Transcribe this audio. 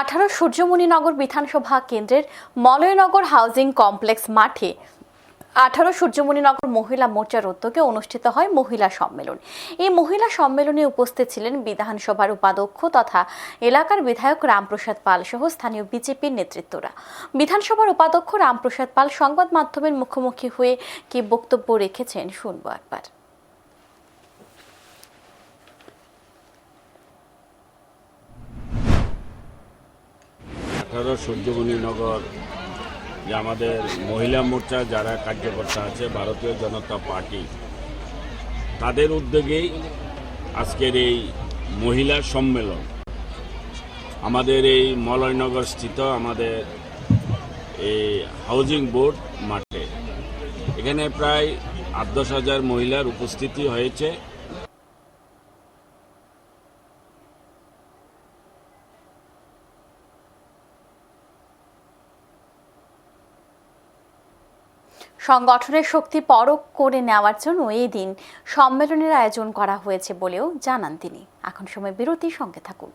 আঠারো সূর্যমণিনগর বিধানসভা কেন্দ্রের মলয়নগর হাউজিং কমপ্লেক্স মাঠে আঠারো সূর্যমণিনগর মহিলা মোর্চার উদ্যোগে অনুষ্ঠিত হয় মহিলা সম্মেলন। এই মহিলা সম্মেলনে উপস্থিত ছিলেন বিধানসভার উপাধ্যক্ষ তথা এলাকার বিধায়ক রামপ্রসাদ পাল সহ স্থানীয় বিজেপির নেতৃত্বরা। বিধানসভার উপাধ্যক্ষ রামপ্রসাদ পাল সংবাদ মাধ্যমের মুখোমুখি হয়ে কি বক্তব্য রেখেছেন শুনব একবার। আঠারো সূর্যমণিনগর যে আমাদের মহিলা মোর্চা যারা কার্যকর্তা আছে, ভারতীয় জনতা পার্টি, তাদের উদ্যোগেই আজকের এই মহিলা সম্মেলন, আমাদের এই মলয়নগর স্থিত আমাদের এই হাউজিং বোর্ড মাঠে। এখানে প্রায় আট দশ হাজার মহিলার উপস্থিতি হয়েছে। সংগঠনের শক্তি পরখ করে নেওয়ার জন্য এই দিন সম্মেলনের আয়োজন করা হয়েছে বলেও জানান তিনি। এখন সময় বিরতির সঙ্গে থাকুন।